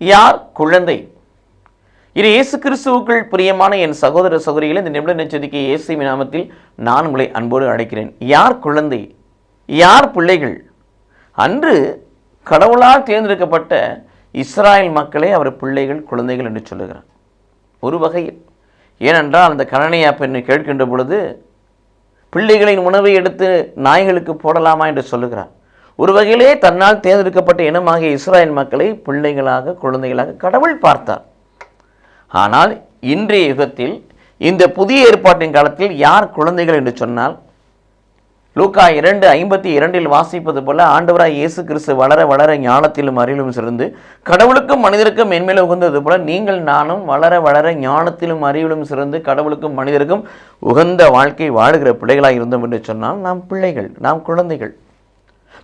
யார்? குழந்தை. இது இயேசு கிறிஸ்துவுக்குள் பிரியமான என் சகோதர சகோதரிகளை இந்த நிமிட நெச்சரிக்கை இயேசு நாமத்தில் நான் உங்களை அன்போடு அழைக்கிறேன். யார் குழந்தை? யார் பிள்ளைகள்? அன்று கடவுளால் தேர்ந்தெடுக்கப்பட்ட இஸ்ராயல் மக்களே அவர் பிள்ளைகள் குழந்தைகள் என்று சொல்லுகிறார். ஒரு வகையில். ஏனென்றால் அந்த கணனையா பெண்ணை கேட்கின்ற பொழுது பிள்ளைகளின் உணவை எடுத்து நாய்களுக்கு போடலாமா என்று சொல்லுகிறார். ஒரு வகையிலே தன்னால் தேர்ந்தெடுக்கப்பட்ட இனமாகிய இஸ்ராயல் மக்களை பிள்ளைகளாக குழந்தைகளாக கடவுள் பார்த்தார். ஆனால் இன்றைய யுகத்தில் இந்த புதிய ஏற்பாட்டின் காலத்தில் யார் குழந்தைகள் என்று சொன்னால் லூக்கா இரண்டு ஐம்பத்தி இரண்டில் வாசிப்பது போல ஆண்டவராய் இயேசு கிறிஸ்து வளர வளர ஞானத்திலும் அறிவிலும் சிறந்து கடவுளுக்கும் மனிதருக்கும் மென்மேலும் உகந்தது போல நீங்கள் நானும் வளர வளர ஞானத்திலும் அறிவிலும் சிறந்து கடவுளுக்கும் மனிதருக்கும் உகந்த வாழ்க்கை வாழுகிற பிள்ளைகளாக இருந்தோம் என்று சொன்னால் நாம் பிள்ளைகள் நாம் குழந்தைகள்.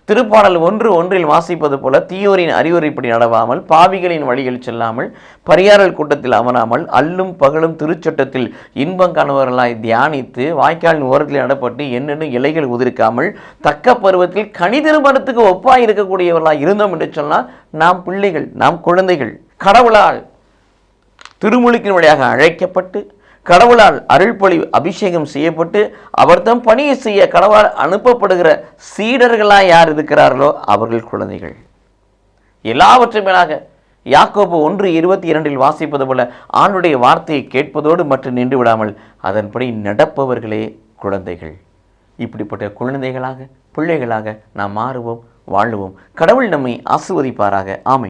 திருப்பாடல் ஒன்று ஒன்றில் வாசிப்பது போல தீயோரின் அறிவுரைப்படி நடவாமல் பாவிகளின் வழியில் செல்லாமல் பரியாரல் கூட்டத்தில் அமராமல் அல்லும் பகலும் திருச்சட்டத்தில் இன்பம் காணுவர்களாய் தியானித்து வாய்க்காலின் ஓரத்தில் நடப்பட்டு என்னென்னு இலைகள் உதிர்க்காமல் தக்க பருவத்தில் கணிதருமரத்துக்கு ஒப்பாய் இருக்கக்கூடியவர்களாய் இருந்தோம் என்று சொன்னால் நாம் பிள்ளைகள் நாம் குழந்தைகள் கடவுளால் திருமுழுக்கின் வழியாக அழைக்கப்பட்டு கடவுளால் அருள்பொழி அபிஷேகம் செய்யப்பட்டு அவர் தம் பணியை செய்ய கடவுளால் அனுப்பப்படுகிற சீடர்களாக யார் இருக்கிறார்களோ அவர்கள் குழந்தைகள். எல்லாவற்றும் மேலாக யாக்கோபு ஒன்று இருபத்தி இரண்டில் வாசிப்பது போல ஆணுடைய வார்த்தையை கேட்பதோடு மட்டும் நின்று விடாமல் அதன்படி நடப்பவர்களே குழந்தைகள். இப்படிப்பட்ட குழந்தைகளாக பிள்ளைகளாக நாம் மாறுவோம் வாழுவோம். கடவுள் நம்மை ஆசிர்வதிப்பாராக. ஆமை